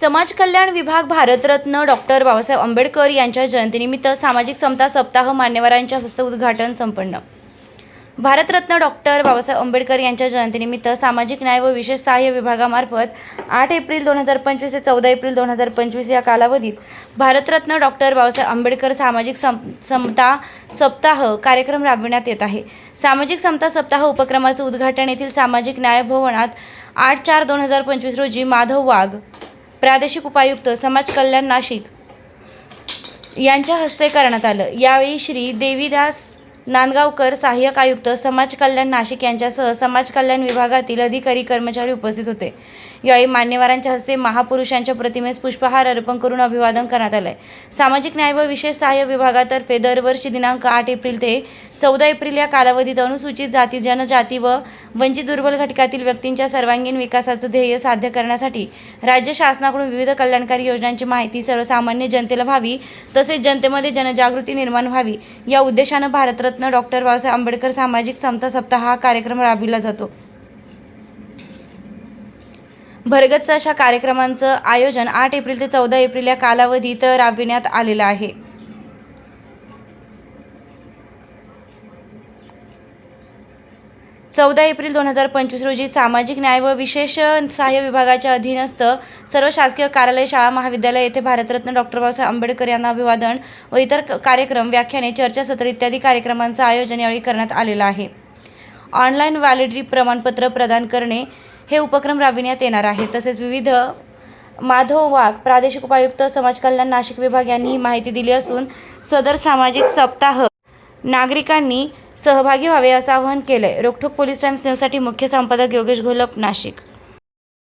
समाज कल्याण विभाग भारतरत्न डॉक्टर बाबासाहेब आंबेडकर यांच्या जयंतीनिमित्त सामाजिक समता सप्ताह मान्यवरांच्या हस्ते उद्घाटन संपन्न. भारतरत्न डॉक्टर बाबासाहेब आंबेडकर यांच्या जयंतीनिमित्त सामाजिक न्याय व विशेष सहाय्य विभागामार्फत आठ एप्रिल दोन हजार पंचवीस ते चौदा एप्रिल दोन हजार पंचवीस या कालावधीत भारतरत्न डॉक्टर बाबासाहेब आंबेडकर सामाजिक सम समता सप्ताह कार्यक्रम राबविण्यात येत आहे. सामाजिक समता सप्ताह उपक्रमाचं उद्घाटन येथील सामाजिक न्याय भवनात आठ चार दोन हजार पंचवीस रोजी माधव वाघ प्रादेशिक उपायुक्त समाज कल्याण नाशिक यांच्या हस्ते करण्यात आलं. यावेळी श्री देवीदास नांदगावकर सहाय्यक आयुक्त समाज कल्याण नाशिक यांच्यासह समाज कल्याण विभागातील अधिकारी कर्मचारी उपस्थित होते. यावेळी मान्यवरांच्या हस्ते महापुरुषांच्या प्रतिमेस पुष्पहार अर्पण करून अभिवादन करण्यात आलंय. सामाजिक न्याय व विशेष सहाय्य विभागातर्फे दरवर्षी दिनांक आठ एप्रिल ते चौदा एप्रिल या कालावधीत अनुसूचित जाती जनजाती व वंचित दुर्बल घटकातील व्यक्तींच्या सर्वांगीण विकासाचं ध्येय साध्य करण्यासाठी राज्य शासनाकडून विविध कल्याणकारी योजनांची माहिती सर्वसामान्य जनतेला व्हावी तसेच जनतेमध्ये जनजागृती निर्माण व्हावी या उद्देशानं भारतरत्न डॉक्टर बाबासाहेब आंबेडकर सामाजिक समता सप्ताह हा कार्यक्रम राबविला जातो. भरगच्च अशा कार्यक्रमांचं आयोजन आठ एप्रिल ते चौदा एप्रिल या कालावधीत राबविण्यात आलेलं आहे. चौदा एप्रिल दोन हजार पंचवीस रोजी सामाजिक न्याय व विशेष सहाय्य विभागाच्या अधीनस्थ सर्व शासकीय कार्यालय शाळा महाविद्यालय येथे भारतरत्न डॉक्टर बाबासाहेब आंबेडकर यांना अभिवादन व इतर कार्यक्रम व्याख्याने चर्चासत्र इत्यादी कार्यक्रमांचं आयोजन यावेळी करण्यात आलेलं आहे. ऑनलाईन व्हॅलिडिटी प्रमाणपत्र प्रदान करणे हे उपक्रम राबविण्यात येणार आहे. तसेच विविध माधव वाघ प्रादेशिक उपायुक्त समाज कल्याण नाशिक विभाग यांनी ही माहिती दिली असून सदर सामाजिक सप्ताह नागरिकांनी सहभागी व्हावे असं आवाहन केलंय. रोखोक पोलीस टाइम्स न्यूजसाठी मुख्य संपादक योगेश घोलप नाशिक.